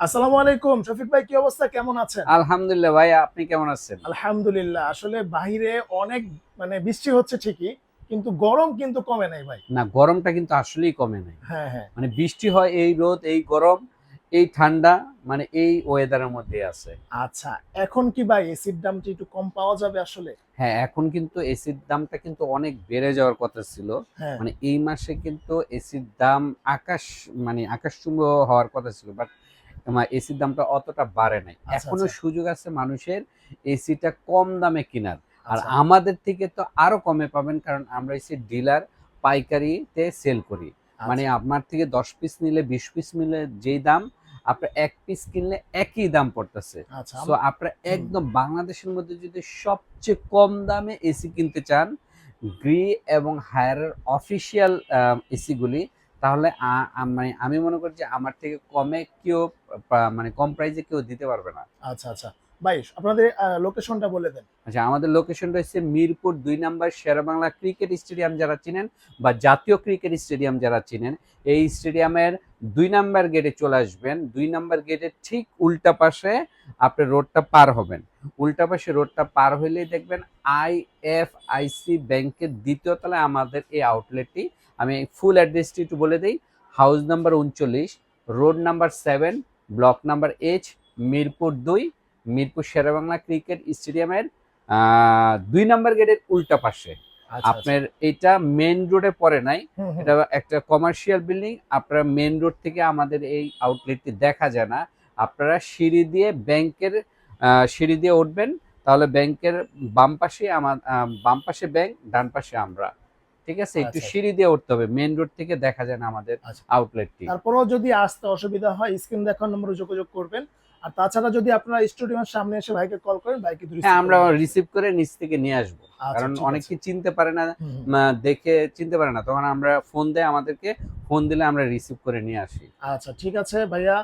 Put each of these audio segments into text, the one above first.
আসসালামু আলাইকুম শফিক ভাই কি অবস্থা? কেমন আছেন? আলহামদুলিল্লাহ ভাই আপনি কেমন আছেন? আলহামদুলিল্লাহ আসলে বাহিরে অনেক মানে বৃষ্টি হচ্ছে ঠিকই কিন্তু গরম কিন্তু কমে নাই ভাই। না গরমটা কিন্তু আসলেই কমে নাই। হ্যাঁ হ্যাঁ। মানে বৃষ্টি হয় এই রোদ এই গরম এই ঠান্ডা মানে এই ওয়েদারের মধ্যে আছে। আচ্ছা এখন কি ভাই এসির দামটা একটু কম পাওয়া যাবে আসলে? হ্যাঁ এখন কিন্তু এসির দামটা কিন্তু অনেক বেড়ে যাওয়ার কথা ছিল। হ্যাঁ। মানে এই মাসে কিন্তু এসির দাম আকাশ মানে আকাশচুম্ব হওয়ার কথা ছিল বাট এসির দামটা অতটা বাড়ে নাই। আচ্ছা, এখনও আচ্ছা। সুযোগ আছে মানুষের এসিটা কম দামে কেনার। আর আচ্ছা, আমাদের থেকে তো আরও কমে পাবেন কারণ আমরা এসি ডিলার পাইকারিতে সেল করি। মানে আপনার থেকে দশ পিস নিলে বিশ পিস নিলে যেই দাম আপনার এক পিস কিনলে একই দাম পড়তেছে। তো আপনার একদম বাংলাদেশের মধ্যে যদি সবচেয়ে কম দামে এসি কিনতে চান গ্রি এবং হায়ারের অফিসিয়াল এসিগুলি তাহলে মানে আমি মনে করি যে আমার থেকে কমে কেউ মানে কম প্রাইসে কেউ দিতে পারবে না। আচ্ছা আচ্ছা। ভাই আপনাদের লোকেশনটা বলে দেন। আচ্ছা আমাদের লোকেশন রয়েছে মিরপুর দুই নাম্বার শেরবাংলা ক্রিকেট স্টেডিয়াম যারা চিনেন বা জাতীয় ক্রিকেট স্টেডিয়াম যারা চিনেন এই স্টেডিয়ামের দুই নাম্বার গেটে চলে আসবেন। দুই নাম্বার গেটের ঠিক উল্টা পাশে আপনি রোডটা পার হবেন। উল্টা পাশে রোডটা পার হইলেই দেখবেন আই এফ আইসি ব্যাংকের দ্বিতীয় তলায় আমাদের এই আউটলেটটি আমি ফুল অ্যাড্রেসটি একটু বলে দিই। হাউস নাম্বার উনচল্লিশ road number seven block number H Mirpur দুই মিরপুর শেরেবাংলা ক্রিকেট স্টেডিয়ামের দুই নাম্বার গেটের উল্টা পাশে। আচ্ছা, আপনার এটা মেন রোডে পড়ে নাই। আচ্ছা। এটা একটা কমার্শিয়াল বিল্ডিং আপনারা মেন রোড থেকে আমাদের এই আউটলেটটি দেখা যায় না। আপনারা সিঁড়ি দিয়ে ব্যাংকের সিঁড়ি দিয়ে উঠবেন তাহলে ব্যাংকের বাম পাশে আমার বাম পাশে ব্যাংক ডান পাশে আমরা। ঠিক আছে? একটু আচ্ছা। সিঁড়ি দিয়ে উঠতে হবে। মেন রোড থেকে দেখা যায় না আমাদের আচ্ছা। আউটলেটটি তারপরেও যদি আসতে অসুবিধা হয় স্ক্রিন দেখার নম্বরে যোগাযোগ করবেন। আর তাছাড়া যদি আপনারা স্টুডিওর সামনে এসে ভাইকে কল করেন ভাই কিন্তু হ্যাঁ আমরা রিসিভ করে নিচ থেকে নিয়ে আসব। আচ্ছা, কারণ অনেকে চিনতে পারে না। দেখে চিনতে পারে না। তখন আমরা ফোন দেয় আমাদেরকে ফোন দিলে আমরা রিসিভ করে নিয়ে আসি। আচ্ছা ঠিক আছে ভাইয়া।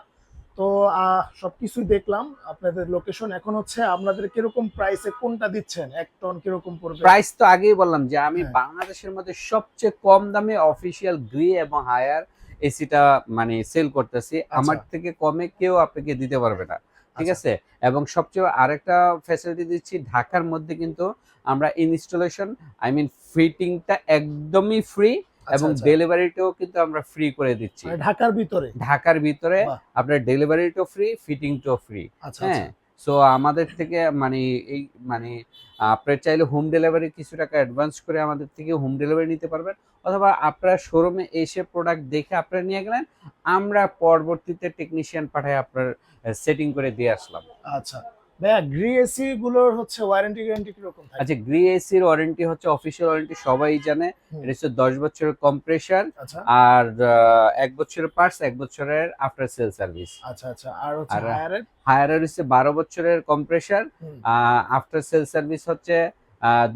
তো আহ, সবকিছুই দেখলাম। আপনাদের লোকেশন এখন হচ্ছে আপনাদের কীরকম প্রাইসে কোনটা দিচ্ছেন? এক টন কীরকম পড়বে? প্রাইস তো আগেই বললাম যে আমি হ্যাঁ। বাংলাদেশের মধ্যে সবচেয়ে কম দামে অফিসিয়াল গ্রি এবং হায়ার এসিটা মানে সেল করতেছি। আমার থেকে কমে কেউ আপনাকে দিতে পারবে না। ঠিক আচ্ছা। আছে? এবং সবচেয়ে আরেকটা ফ্যাসিলিটি দিচ্ছি ঢাকার মধ্যে কিন্তু আমরা ইনস্টলেশন আই মিন ফিটিংটা একদমই ফ্রি এবং আচ্ছা, ডেলিভারিটাও কিন্তু আমরা ফ্রি করে দিচ্ছি। মানে ঢাকার ভিতরে? ঢাকার ভিতরে আপনার ডেলিভারিটাও ফ্রি ফিটিংটাও ফ্রি আচ্ছা হ্যাঁ? আচ্ছা। সো আমাদের থেকে মানে এই মানে আপনার চাইলে হোম ডেলিভারি কিছু টাকা অ্যাডভান্স করে আমাদের থেকে হোম ডেলিভারি নিতে পারবেন। অথবা আপনার শোরুমে এসে প্রোডাক্ট দেখে আপনারা নিয়ে গেলেন আমরা পরবর্তীতে টেকনিশিয়ান পাঠায় আপনার সেটিং করে দিয়ে আসলাম। আচ্ছা। ভাইয়া গ্রি এসি গুলোর হচ্ছে ওয়ারেন্টি গ্যারান্টি কীরকম থাকে আচ্ছা গ্রি এসির ওয়ারেন্টি হচ্ছে অফিসিয়াল ওয়ারেন্টি সবাই জানে। এটা হচ্ছে দশ বছরের কম্প্রেসার আচ্ছা। আর এক বছরের পার্টস এক বছরের আফটার সেল সার্ভিস আচ্ছা আচ্ছা। আর হচ্ছে বারো বছরের কম্প্রেসার। আফটার সেল সার্ভিস হচ্ছে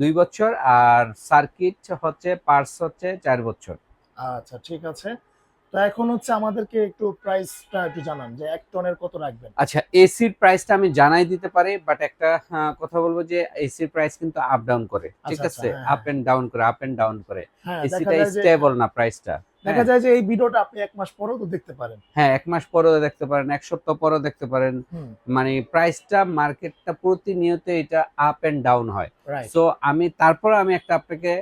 দুই বছর আর সার্কিট হচ্ছে পার্টস হচ্ছে চার বছর। আচ্ছা ঠিক আছে। তো এখন হচ্ছে আমাদেরকে একটু প্রাইসটা একটু জানান যে এক টনের কত রাখবেন? আচ্ছা এসির প্রাইসটা আমি জানাই দিতে পারি বাট একটা কথা বলব যে এসির প্রাইস কিন্তু আপ ডাউন করে ঠিক আচ্ছা, আছে? হ্যাঁ, আপ এন্ড ডাউন করে আপ এন্ড ডাউন করে। হ্যাঁ এসিটা স্টেবল না প্রাইসটা দেখা যায় যে এই ভিডিওটা আপনি এক মাস পরেও তো দেখতে পারেন। হ্যাঁ এক মাস পরেও দেখতে পারেন এক সপ্তাহ পরেও দেখতে পারেন। মানে প্রাইসটা মার্কেটটা প্রতিনিয়ত এটা আপ এন্ড ডাউন হয়। সো আমি তারপরে আমি একটা আপনাকে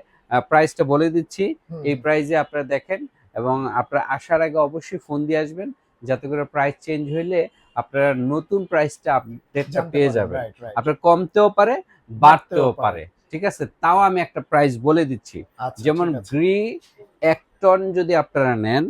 প্রাইসটা বলে দিচ্ছি। এই প্রাইজে আপনারা দেখেন এবং আপনারা আসার আগে অবশ্যই ফোন দিয়ে আসবেন যাতে করে প্রাইস চেঞ্জ হইলে আপনারা নতুন প্রাইসটা আপডেটটা পেয়ে যাবেন। আপনার কমতেও পারে বাড়তেও। পারে ঠিক আছে? তাও আমি একটা প্রাইস বলে দিচ্ছি। আচ্ছা, যেমন গ্রি এক টন যদি আপনারা নেন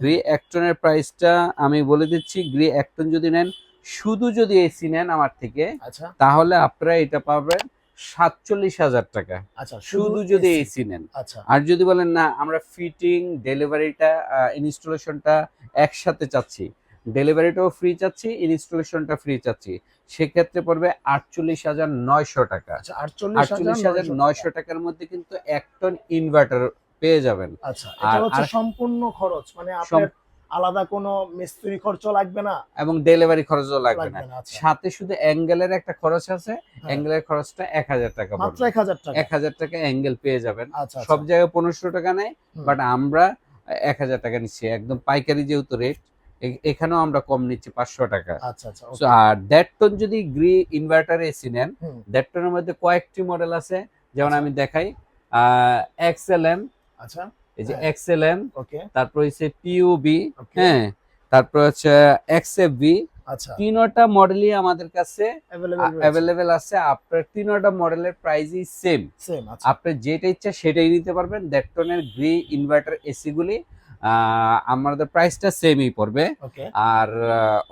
গ্রি এক টনের প্রাইসটা আমি বলে দিচ্ছি গ্রি এক টন যদি নেন শুধু যদি এসি নেন আমার থেকে আচ্ছা। তাহলে আপনারা এটা পাবেন সাতচল্লিশ হাজার টাকা। আচ্ছা শুধু যদি এসি নেন। আচ্ছা। আর যদি বলেন না আমরা ফিটিং ডেলিভারিটা ইনস্টলেশনটা একসাথে চাচ্ছি। ডেলিভারিটাও ফ্রি চাচ্ছি ইনস্টলেশনটা ফ্রি চাচ্ছি। সেক্ষেত্রে পড়বে আটচল্লিশ হাজার নয়শো টাকা। আচ্ছা আটচল্লিশ হাজার নয়শো টাকার মধ্যে কিন্তু এক টন ইনভার্টার পেয়ে যাবেন। আচ্ছা এটা আর- হচ্ছে সম্পূর্ণ খরচ। মানে আপনার আলাদা কোনো মিস্ত্রি খরচ লাগবে না। এবং ডেলিভারি খরচও লাগবে না। আচ্ছা। সাথে শুধু অ্যাঙ্গেলের একটা খরচ আছে অ্যাঙ্গেলের খরচটা এক হাজার টাকা মাত্র এক হাজার টাকা। এক হাজার টাকা অ্যাঙ্গেল পেয়ে যাবেন। আচ্ছা সব জায়গায় পনেরোশো টাকা নেয় বাট আমরা এক হাজার টাকা নিচ্ছি। একদম পাইকারি যেহেতু রেট এখানেও আমরা কম নিচ্ছি পাঁচশো টাকা। আচ্ছা আচ্ছা আর দেড় টন যদি গ্রি ইনভার্টার এসি নেন। দেড় টনের মধ্যে কয়েকটি মডেল আছে। যেমন আচ্ছা। আমি দেখাই এক্সএলএম আচ্ছা। এই যে হ্যাঁ। এক্সএলএম ওকে। তারপর হচ্ছে পিউবি হ্যাঁ তারপর হচ্ছে এক্সএফবি আচ্ছা। তিনোটা মডেলই আমাদের কাছে অ্যাভেলেবল আছে। আপনার তিনোটা মডেলের প্রাইসই সেম আচ্ছা। আপনি যেটা ইচ্ছা সেটাই নিতে পারবেন। দেড় টনের গ্রি ইনভার্টার এসি গুলি আমাদের প্রাইসটা সেমই পড়বে। ওকে। আর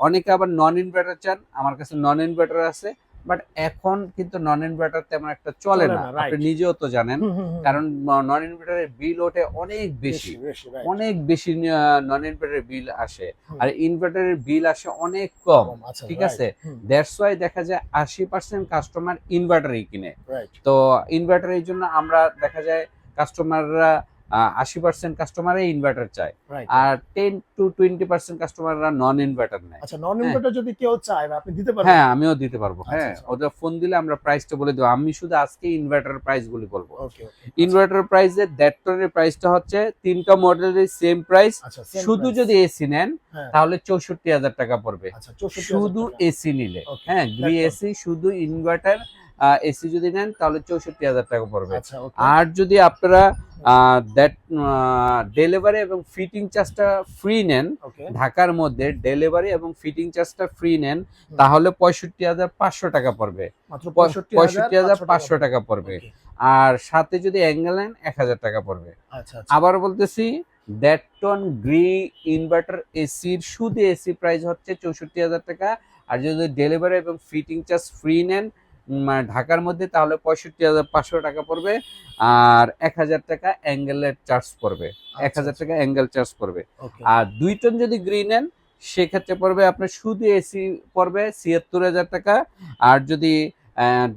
অনেকে আবার নন ইনভার্টার চান। আমার কাছে নন ইনভার্টার আছে। বাট এখন কিন্তু নন ইনভার্টার তেমন একটা চলে না। আপনি নিজেও তো জানেন। কারণ নন ইনভার্টারের বিল ওঠে অনেক বেশি। অনেক বেশি নন ইনভার্টারের বিল আসে। আর ইনভার্টারের বিল আসে অনেক কম আচ্ছা, ঠিক আছে? দ্যাটস ওয়াই দেখা যায় আশি পার্সেন্ট কাস্টমার ইনভার্টারই কিনে। তো ইনভার্টারের জন্য আমরা দেখা যায় কাস্টমাররা আশি পার্সেন্ট কাস্টমারে ইনভার্টার চায়. আর টেন টু টোয়েন্টি পার্সেন্ট কাস্টমাররা নন ইনভার্টার নেয়। আচ্ছা নন ইনভার্টার যদি কেউ চায় আপনি দিতে পারবেন? হ্যাঁ আমিও দিতে পারব। আচ্ছা, হ্যাঁ আচ্ছা। ওদের ফোন দিলে আমরা প্রাইসটা বলে দেবো। আমি শুধু আজকে ইনভার্টার প্রাইস গুলি বলব ইনভার্টার প্রাইসে দেড় টনের প্রাইসটা হচ্ছে তিনটা মডেলের সেম প্রাইস শুধু যদি এসি নেন হ্যাঁ। তাহলে চৌষট্টি হাজার টাকা পড়বে। আচ্ছা 64,000 শুধু এসি নিলে। হ্যাঁ একদম। এসি শুধু ইনভার্টার এসি যদি নেন তাহলে চৌষট্টি হাজার টাকা পড়বে। আচ্ছা আর যদি আপনারা দ্যাট ডেলিভারি এবং ফিটিং চার্জটা ফ্রি নেন ঢাকার মধ্যে ডেলিভারি এবং ফিটিং চার্জটা ফ্রি নেন তাহলে পঁয়ষট্টি হাজার পাঁচশো টাকা পড়বে। পঁয়ষট্টি হাজার পাঁচশো টাকা পড়বে। আর সাথে যদি অ্যাঙ্গেল নেন এক হাজার টাকা পড়বে। আচ্ছা আচ্ছা। আবার বলতেছি দ্যাট টন গ্রি ইনভার্টার এসির শুধু এসি প্রাইস হচ্ছে চৌষট্টি হাজার টাকা। আর যদি ডেলিভারি এবং ফিটিং চার্জ ফ্রি নেন মানে ঢাকার মধ্যে তাহলে পঁয়ষট্টি হাজার পাঁচশো টাকা পড়বে আর এক হাজার টাকা অ্যাঙ্গেলের চার্জ পড়বে। এক হাজার টাকা অ্যাঙ্গেল চার্জ পড়বে। আর দুই টন যদি গ্রি নেন সেক্ষেত্রে পড়বে আপনার শুধু এসি পড়বে ছিয়াত্তর হাজার টাকা। আর যদি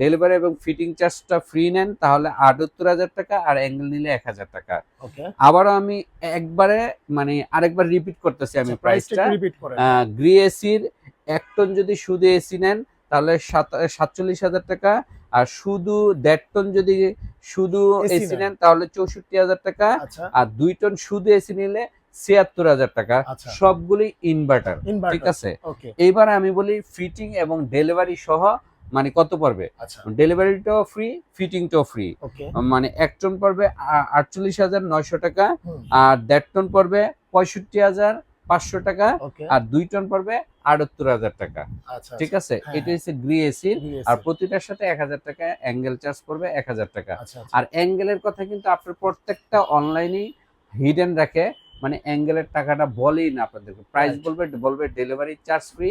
ডেলিভারি এবং ফিটিং চার্জটা ফ্রি নেন তাহলে আটাত্তর হাজার টাকা আর অ্যাঙ্গেল নিলে এক হাজার টাকা। আবারও আমি একবারে মানে আরেকবার রিপিট করতেছি আমি প্রাইসটা গ্রি এসির এক টন যদি শুধু এসি নেন তাহলে সাতচল্লিশ হাজার টাকা। আর শুধু দেড় টন যদি শুধু এসি নেন। তাহলে চৌষট্টি হাজার টাকা। আচ্ছা। আর দুই টন শুধু এসি নিলে ছিয়াত্তর হাজার টাকা। আচ্ছা। সবগুলি ইনভার্টার ঠিক আছে? ওকে এইবার আমি বলি ফিটিং এবং ডেলিভারি সহ মানে কত পড়বে? ডেলিভারিটাও ফ্রি ফিটিংটাও ফ্রি মানে এক টন পড়বে আটচল্লিশ হাজার নয়শো টাকা। আর দেড় টন পড়বে পঁয়ষট্টি হাজার পাঁচশো টাকা আর দুই টন পড়বে আটাত্তর হাজার টাকা। আচ্ছা ঠিক আছে? হ্যাঁ, এটা হচ্ছে গ্রি এসির আর প্রতিটার সাথে এক হাজার টাকা অ্যাঙ্গেল চার্জ পড়বে এক হাজার টাকা। আচ্ছা আচ্ছা। আর অ্যাঙ্গেলের কথা কিন্তু আপনার প্রত্যেকটা অনলাইনেই হিডেন রাখে। মানে অ্যাঙ্গেলের টাকাটা বলেই না আপনাদেরকে। প্রাইস বলবে বলবে ডেলিভারি চার্জ ফ্রি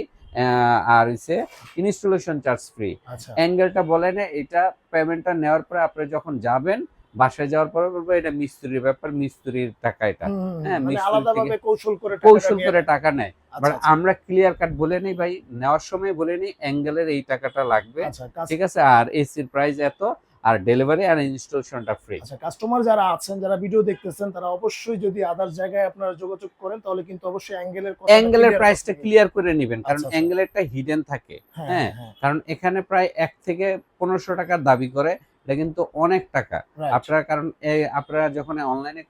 আর হচ্ছে ইনস্টলেশন চার্জ ফ্রি আচ্ছা। অ্যাঙ্গেলটা বলে না এটা পেমেন্টটা নেওয়ার পরে আপনি যখন যাবেন বাসায় যাওয়ার পরে বলব এটা মিস্ত্রির ব্যাপার মিস্ত্রির টাকা এটা। হ্যাঁ, মানে মিস্ত্রি কৌশল করে কৌশল করে টাকা নেয়। আচ্ছা, বাট আচ্ছা, আমরা ক্লিয়ার কাট বলে নেই ভাই নেওয়ার সময় বলে নেই অ্যাঙ্গেলের এই টাকাটা লাগবে। আচ্ছা ঠিক আছে? আর এসির প্রাইস এত আর ডেলিভারি আর ইনস্টলেশনটা ফ্রি আচ্ছা কাস্টমার যারা আছেন যারা ভিডিও দেখতেছেন তারা অবশ্যই যদি আদার জায়গায় আপনারা যোগাযোগ করেন তাহলে কিন্তু অবশ্যই অ্যাঙ্গেলের অ্যাঙ্গেলের প্রাইসটা ক্লিয়ার করে নেবেন কারণ। অ্যাঙ্গেলেরটা হিডেন থাকে। হ্যাঁ হ্যাঁ, হ্যাঁ। কারণ এখানে প্রায় এক থেকে পনেরোশো টাকার দাবি করে। এটা কিন্তু অনেক টাকা. আপনারা কারণ আপনারা যখন অনলাইনে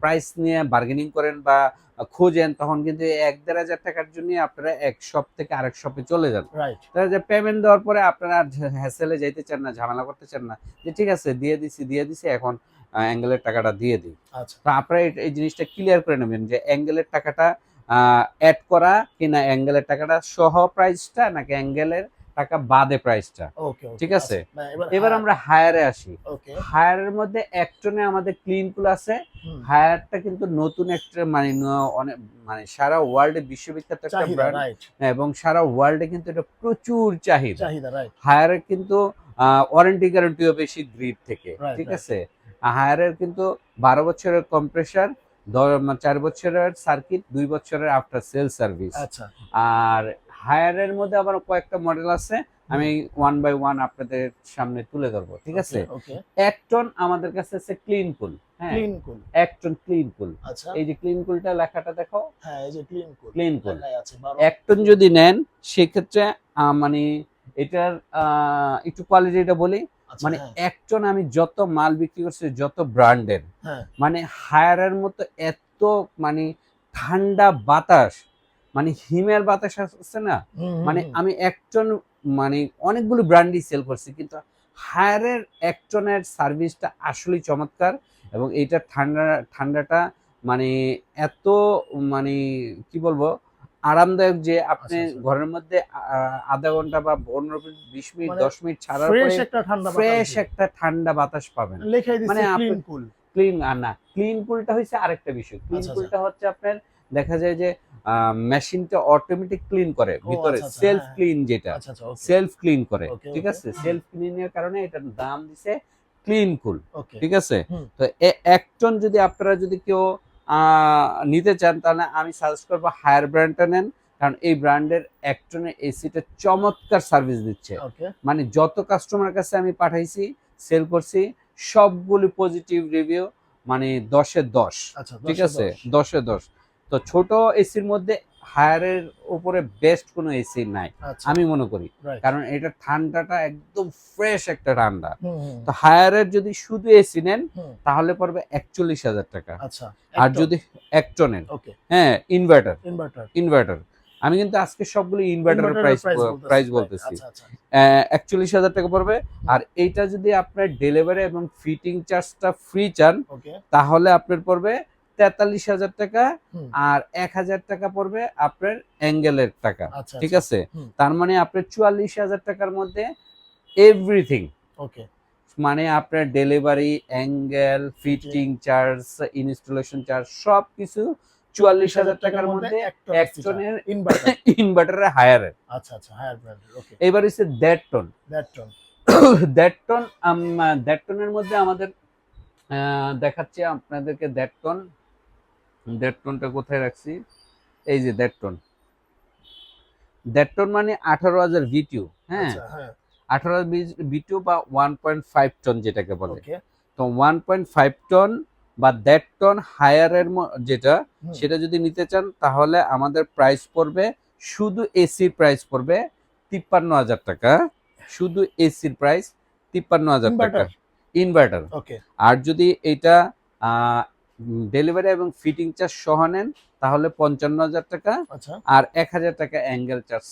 প্রাইস নিয়ে বার্গেনিং করেন বা খোঁজেন তখন কিন্তু এক দেড় হাজার টাকার জন্য আপনারা এক শপ থেকে আরেক শপে চলে যান। যে পেমেন্ট দেওয়ার পরে আপনারা হ্যাসেলে যাইতে চান না ঝামেলা করতে চান না যে ঠিক আছে দিয়ে দিছি দিয়ে দিছি এখন অ্যাঙ্গেলের টাকাটা দিয়ে দিই। আচ্ছা। তো আপনারা এই- এই জিনিসটা ক্লিয়ার করে নেবেন যে অ্যাঙ্গেলের টাকাটা অ্যাড করা কিনা অ্যাঙ্গেলের টাকাটা সহ প্রাইসটা নাকি অ্যাঙ্গেলের টাকা বাদে প্রাইসটা ঠিক আছে? আচ্ছা, এবার আমরা হায়ারে আসি। হায়ারের মধ্যে একটনে আমাদের ক্লিন পুল আছে। হায়ারটা কিন্তু নতুন একটা মানে অনেক মানে সারা ওয়ার্ল্ডে বিশ্ববিখ্যাত একটা ব্র্যান্ড এবং সারা ওয়ার্ল্ডে কিন্তু এটা প্রচুর চাহিদা। চাহিদা রাইট হায়ারের কিন্তু ওয়ারেন্টি গ্যারান্টিও বেশি গ্রিড থেকে। ঠিক. আছে? হায়ারের কিন্তু বারো বছরের কম্প্রেসার চার বছরের সার্কিট দুই বছরের আফটার সেল সার্ভিস আর হায়ারের মধ্যে আবার কয়েকটা মডেল আছে আমি ওয়ান বাই ওয়ান আপনাদের সামনে তুলে ধরবো ঠিক আছে? এক টন আমাদের কাছে আছে ক্লিন কুল হ্যাঁ? ক্লিন কুল এক টন ক্লিন কুল আচ্ছা। এই যে ক্লিন কুলটা লেখাটা দেখো। হ্যাঁ এই যে ক্লিন কুল ক্লিন কুল আছে এক টন যদি নেন সেক্ষেত্রে মানে এটার একটু কোয়ালিটিটা বলি। আচ্ছা, মানে হ্যাঁ, এক টন আমি যত মাল বিক্রি করছি যত ব্র্যান্ডের হ্যাঁ। মানে হায়ারের মতো এত মানে ঠান্ডা বাতাস মানে হিমেল বাতাস আছে না? মানে আমি এক টন মানে অনেকগুলো ব্র্যান্ডই সেল করছি কিন্তু হায়ারের এক টনের সার্ভিসটা আসলেই চমৎকার এবং এইটা ঠান্ডা ঠান্ডাটা মানে এত মানে কি বলব আরামদায়ক যে আপনি আচ্ছা, আচ্ছা। ঘরের মধ্যে আধা ঘণ্টা বা পনেরো মিনিট বিশ মিনিট মানে দশ মিনিট ছাড়ার ফ্রেশ পরে একটা ঠান্ডা ফ্রেশ একটা ঠান্ডা বাতাস পাবেন। মানে ক্লিন কুল ক্লিন আর না ক্লিন পুলটা হচ্ছে আরেকটা বিষয়। ক্লিন আচ্ছা, পুলটা হচ্ছে আপনার দেখা যায় যে মেশিনটা অটোমেটিক ক্লিন করে ভিতরে আচ্ছা, আচ্ছা, সেলফ হ্যাঁ, ক্লিন যেটা আচ্ছা আচ্ছা সেলফ ক্লিন করে ঠিক আছে? সেলফ ক্লিন এর কারণে এটার দাম দিছে ক্লিন কুল ঠিক আছে। তো এক টন যদি আপনারা যদি কেউ নিতে চান তাহলে আমি সাজেস্ট করব হায়ার ব্র্যান্ডটা নেন কারণ এই ব্র্যান্ডের এক টনের এসিটা চমৎকার সার্ভিস দিচ্ছে। মানে যত কাস্টমার কাছে আমি পাঠাইছি সেল করছি সবগুলি পজিটিভ রিভিউ মানে দশে দশ আচ্ছা ঠিক আছে। দশে দশ। তো ছোট এসির মধ্যে হায়ারের উপরে বেস্ট কোনো এসি নাই। আচ্ছা। আমি মনে করি। কারণ এটা ঠান্ডাটা একদম ফ্রেশ একটা ঠান্ডা। তো হায়ারের যদি শুধু এসি নেন তাহলে পড়বে একচল্লিশ হাজার টাকা। আচ্ছা আর যদি এক টনের ওকে হ্যাঁ ইনভার্টার ইনভার্টার ইনভার্টার আমি কিন্তু আজকে সবগুলো ইনভার্টারের প্রাইস প্রাইস বলতেছি। আচ্ছা একচল্লিশ হাজার টাকা পড়বে। আর এইটা যদি আপনার ডেলিভারি এবং ফিটিং চার্জটা ফ্রি চান তাহলে আপনার পড়বে তেতাল্লিশ হাজার টাকা আর এক হাজার টাকা পড়বে আপনার অ্যাঙ্গেলের টাকা আচ্ছা ঠিক আছে? তার মানে আপনার চুয়াল্লিশ হাজার টাকার মধ্যে এভরিথিং ওকে। মানে আপনার delivery angle fitting charge installation charge সব কিছু চুয়াল্লিশ হাজার টাকার মধ্যে একজনের ইনভার্টার হায়ারের আচ্ছা আচ্ছা হায়ার ওকে। এবার হচ্ছে দেড় টন দ্যাট টন দেড় টন দেড় টনের মধ্যে আমাদের দেখাচ্ছে আপনাদেরকে দেড় টন দেড় টনটা কোথায় রাখছি? এই যে দেড় টন দেড় টন মানে আঠারো হাজার ভিটিউ হ্যাঁ? আচ্ছা হ্যাঁ। আঠারো ভিটিউ বা ওয়ান পয়েন্ট ফাইভ টন যেটাকে বলে। তো ওয়ান পয়েন্ট ফাইভ টন বা দেড় টন হায়ারের যেটা সেটা যদি নিতে চান তাহলে আমাদের প্রাইস পড়বে শুধু এসির প্রাইস পড়বে তিপ্পান্ন হাজার টাকা। শুধু এসির প্রাইস তিপ্পান্ন হাজার টাকা। ইনভার্টার আর যদি এটা ডেলিভারি এবং ফিটিং চার্জ সহ নেন তাহলে পঞ্চান্ন হাজার টাকা। আচ্ছা। আর এক হাজার টাকা অ্যাঙ্গেল চার্জ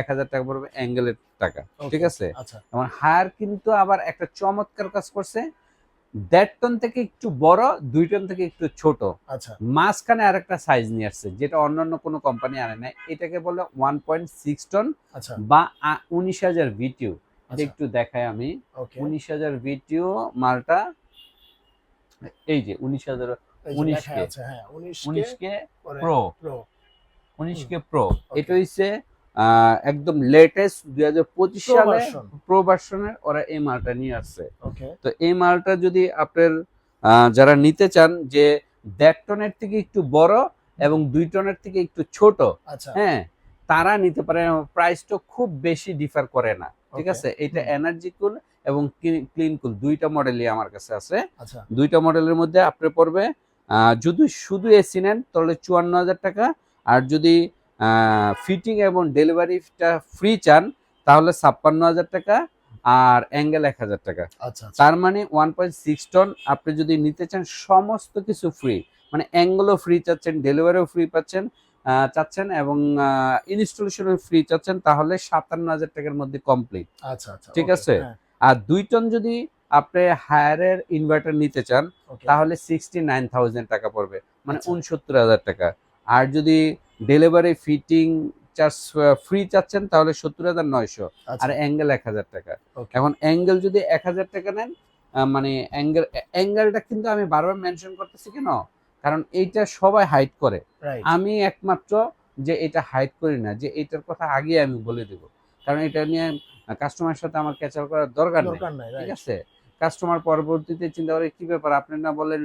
এক হাজার টাকা পড়বে অ্যাঙ্গেলের টাকা ঠিক আছে? আচ্ছা। হায়ার কিন্তু আবার একটা চমৎকার কাজ করছে। দেড় টন থেকে একটু বড় দুই টন থেকে একটু ছোট। আচ্ছা। মাঝখানে আর একটা সাইজ নিয়ে আসছে যেটা অন্যান্য কোনো কোম্পানি আনে নাই। এটাকে বলে ওয়ান পয়েন্ট সিক্স টন বা উনিশ হাজার আচ্ছা। একটু দেখাই আমি। উনিশ হাজার ভিটিউ মালটা এই যে উনিশ হাজার এই যে 19 লেখা কে। আছে হ্যাঁ 19 উনিশ কে কে প্রো প্রো। উনিশ কে প্রো। এটা হচ্ছে একদম লেটেস্ট দুই হাজার পঁচিশ সালে প্রো ভার্সনের ওরা এই মালটা নিয়ে আসছে। তো এই মালটা যদি আপনার যারা নিতে চান যে দেড় টনের থেকে একটু বড় এবং দুই টনের থেকে একটু ছোট আচ্ছা। হ্যাঁ তারা নিতে পারে প্রাইসটা খুব বেশি ডিফার করে না। ঠিক আছে? এটা এনার্জি কুল এবং ক্লিন কুল দুইটা মডেলই আমার কাছে আছে। আচ্ছা। দুইটা মডেলের মধ্যে আপনি পড়বে যদি শুধু এসি নেন তাহলে চুয়ান্ন হাজার টাকা। আর যদি ফিটিং এবং ডেলিভারিটা ফ্রি চান তাহলে ছাপ্পান্ন হাজার টাকা আর অ্যাঙ্গেল এক হাজার টাকা। আচ্ছা আচ্ছা। তার মানে ওয়ান পয়েন্ট সিক্স টন আপনি যদি নিতে চান সমস্ত কিছু ফ্রি মানে অ্যাঙ্গেলও ফ্রি চাচ্ছেন ডেলিভারিও ফ্রি পাচ্ছেন চাচ্ছেন এবং ইনস্টলেশনও ফ্রি চাচ্ছেন তাহলে সাতান্ন হাজার টাকার মধ্যে কমপ্লিট আচ্ছা আচ্ছা ঠিক আছে? আর দুই টন যদি আপনি হায়ারের ইনভার্টার নিতে চান তাহলে সিক্সটি নাইন থাউজেন্ড টাকা পড়বে। মানে আচ্ছা। উনসত্তর হাজার টাকা। আর যদি ডেলিভারি ফিটিং চার্জ ফ্রি চাচ্ছেন তাহলে সত্তর হাজার নয়শো। আচ্ছা, আর অ্যাঙ্গেল এক হাজার টাকা। এখন অ্যাঙ্গেল যদি এক হাজার টাকা নেন মানে অ্যাঙ্গেল অ্যাঙ্গেলটা কিন্তু আমি বারবার মেনশন করতেছি কেন? কারণ এইটা সবাই হাইট করে। আমি একমাত্র যে এটা হাইট করি না যে এটার কথা আগে আমি বলে দেব। কারণ এটা নিয়ে কাস্টমারের সাথে আমার ক্যাচাল করার দরকার নেই। ঠিক আছে? কাস্টমার পরবর্তীতে চিন্তা করে কি ব্যাপার? আপনি না বলেন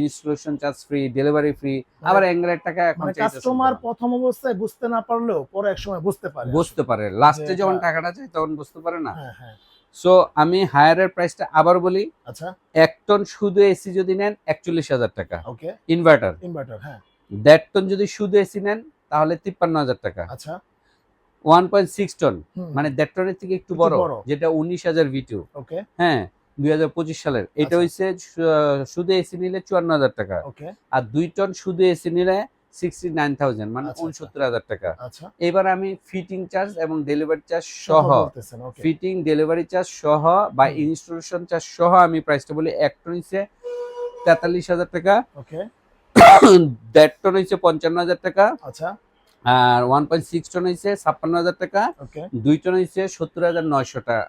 installation charge free delivery free আবার অ্যাঙ্গেলের টাকা এখন মানে কাস্টমার প্রথম অবস্থায় বুঝতে না পারলেও পরে এক সময় বুঝতে পারে। বুঝতে পারে। লাস্টে যখন টাকাটা চাই তখন বুঝতে পারে না। আসলে। হ্যাঁ হ্যাঁ। সো আমি হায়ারের প্রাইসটা আবার বলি। আচ্ছা। এক টন শুধু এসি যদি নেন একচল্লিশ হাজার টাকা। ওকে ইনভার্টার ইনভার্টার হ্যাঁ। দেড় টন যদি শুধু এসি নেন তাহলে তিপ্পান্ন হাজার টাকা। আচ্ছা। One point six ton. মানে দেড় টনের থেকে একটু বড়। যেটা উনিশ হাজার ভিটু হ্যাঁ দুই হাজার পঁচিশ সালের। এটা আচ্ছা। হচ্ছে শুধু এসি নিলে চুয়ান্ন হাজার টাকা। আর দুই টন শুধু এসি নিলে সিক্সটি নাইন থাউজেন্ড মানে আচ্ছা, উনসত্তর হাজার টাকা। আচ্ছা। এবার আমি ফিটিং চার্জ এবং ডেলিভারি চার্জ সহ ফিটিং ডেলিভারি চার্জ সহ বা। ইনস্টলেশন চার্জ সহ আমি প্রাইসটা বলি এক টন হচ্ছে তেতাল্লিশ হাজার টাকা। ওকে। দেড় টন হচ্ছে পঞ্চান্ন হাজার টাকা। আচ্ছা। আর ওয়ান পয়েন্ট সিক্স টন হচ্ছে ছাপ্পান্ন হাজার টাকা ওকে দুই টন হচ্ছে সত্তর হাজার নয়শো টাকা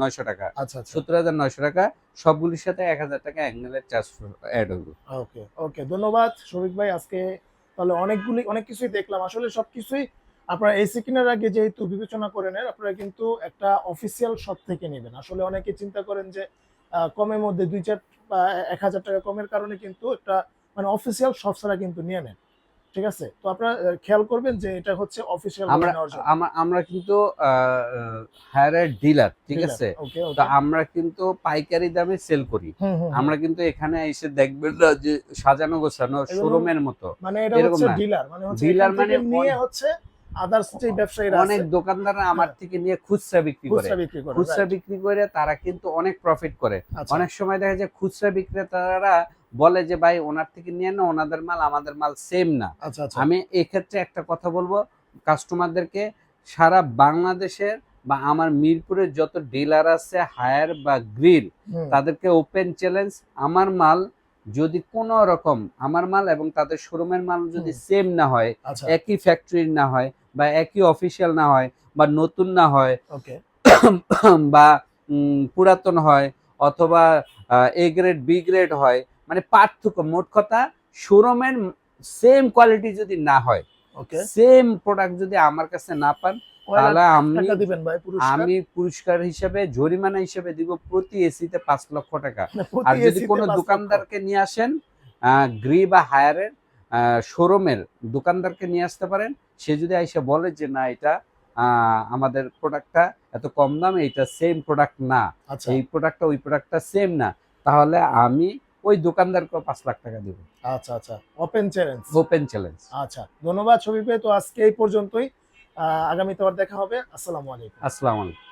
নয়শো টাকা। আচ্ছা আচ্ছা। সত্তর হাজার নয়শো টাকা সবগুলির সাথে এক হাজার টাকা অ্যাঙ্গেলের চার্জ অ্যাড হবে ওকে ওকে ধন্যবাদ শফিক ভাই আজকে। তাহলে অনেকগুলি অনেক কিছুই দেখলাম। আসলে সবকিছুই আপনারা এসি কেনার আগে যেহেতু বিবেচনা করে নেন আপনারা কিন্তু একটা অফিসিয়াল শপ থেকে নেবেন। আসলে অনেকে চিন্তা করেন যে কমের মধ্যে দুই চার এক হাজার টাকা কমের কারণে কিন্তু একটা মানে অফিসিয়াল শপ ছাড়া কিন্তু নিয়ে নেন। ঠিক আছে? তো আপনারা খেয়াল করবেন যে এটা হচ্ছে অফিসিয়াল আমরা আমরা কিন্তু হায়ার ডিলার ঠিক আছে? তো আমরা কিন্তু পাইকারি দামে সেল করি। আমরা কিন্তু এখানে এসে দেখবেন না যে সাজানো গোছানো শোরুমের মতো। মানে এটা হচ্ছে ডিলার মানে হচ্ছে থেকে মানে নিয়ে হচ্ছে আদার্স যে ব্যবসায়ীরা অনেক দোকানদাররা আমার থেকে নিয়ে খুচরা বিক্রি করে। খুচরা বিক্রি করে খুচরা বিক্রি করে তারা কিন্তু অনেক প্রফিট করে। আচ্ছা, অনেক সময় দেখা যায় খুচরা বিক্রেতারা বলে যে ভাই ওনার থেকে নিয়ে না ওনাদের মাল আমাদের মাল সেম না। আচ্ছা আচ্ছা। আমি এক্ষেত্রে একটা কথা বলব কাস্টমারদেরকে সারা বাংলাদেশের বা আমার মিরপুরের যত ডিলার আছে হায়ার বা গ্রিল তাদেরকে ওপেন চ্যালেঞ্জ আমার মাল যদি কোনো রকম আমার মাল এবং তাদের শোরুমের মাল যদি সেম না হয় আচ্ছা। একই ফ্যাক্টরির না হয় বা একই অফিসিয়াল না হয় বা নতুন না হয় বা পুরাতন হয় অথবা এ গ্রেড বি গ্রেড হয় মানে পার্থক্য মোট কথা শোরুমের সেম কোয়ালিটি যদি না হয় ওকে সেম প্রোডাক্ট যদি আমার কাছে না পান তাহলে আমি দিবেন ভাই পুরস্কার? আমি পুরস্কার হিসেবে জরিমানা হিসেবে দিব প্রতি এসিতে পাঁচ লক্ষ টাকা। মানে আর যদি কোনো। দোকানদারকে নিয়ে আসেন গ্রি বা হায়ারের শোরুমের দোকানদারকে নিয়ে আসতে পারেন সে যদি এসে বলে যে না এটা আহ, আমাদের প্রোডাক্টটা এত কম দাম এটা সেম প্রোডাক্ট না। আচ্ছা। এই প্রোডাক্টটা ওই প্রোডাক্টটা সেম না। তাহলে আমি ওই দোকানদারকে পাঁচ লাখ টাকা দেবো। আচ্ছা আচ্ছা। ওপেন চ্যালেঞ্জ ওপেন চ্যালেঞ্জ আচ্ছা ধন্যবাদ ছবি পেয়ে। তো আজকে এই পর্যন্তই। আগামী তোমার দেখা হবে। আসসালামু আলাইকুম। আসসালামু আলাইকুম।